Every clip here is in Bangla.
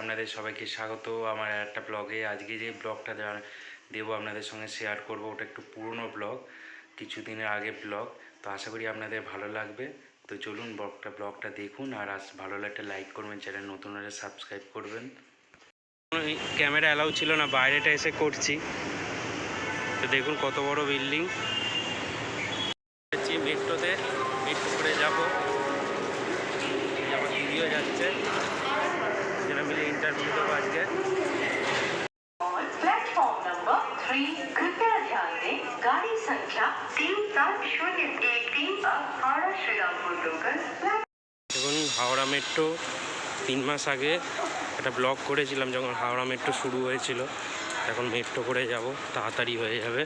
আপনাদের সবাইকে স্বাগত আমার একটা ব্লগে আজকে যে ব্লগটা দেবো আপনাদের সঙ্গে শেয়ার করব, ওটা একটু পুরনো ব্লগ কিছুদিনের আগে ব্লগ তো আশা করি আপনাদের ভালো লাগবে। তো চলুন ব্লগটা ব্লগটা দেখুন, আর আস ভালো লাগলে লাইক করবেন চ্যানেল নতুন হলে সাবস্ক্রাইব করবেন। ক্যামেরা অ্যালাউ ছিল না, বাইরেটা এসে করছি। তো দেখুন কত বড় বিল্ডিং মেট্রোতে মেট্রো করে যাব। যাচ্ছে। মিলে ইন্টারভিউ দেবো আজকে और प्लेटफॉर्म नंबर थ्री कृपया ध्यान दें गाड़ी संख्या तीन सात शून्य एक तीन अब हावड़ा श्रीरामपुर लोकल দেখুন হাওড়া মেট্রো তিন মাস আগে একটা ব্লগ করেছিলাম যখন হাওড়া মেট্রো শুরু হয়েছিল এখন মেট্রো করে যাব তাড়াতাড়ি হয়ে যাবে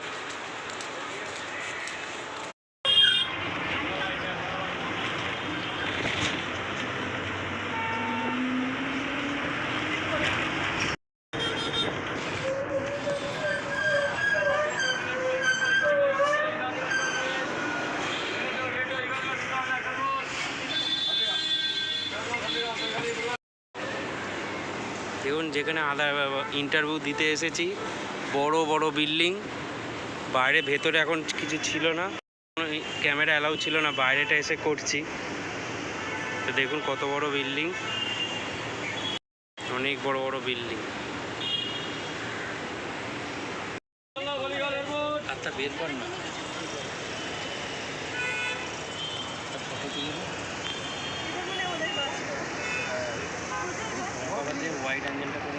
দেখুন, যেখানে আলাদা ইন্টারভিউ দিতে এসেছি, বড় বড় বিল্ডিং বাইরে ভেতরে এখন কিছু ছিল না ক্যামেরা অ্যালাউ ছিল না, বাইরেটা এসে করছি। তো দেখুন কত বড় বিল্ডিং অনেক বড় বড় বিল্ডিং আচ্ছা বের কর না। হোয়াইট অ্যাঙ্গেলটা করে না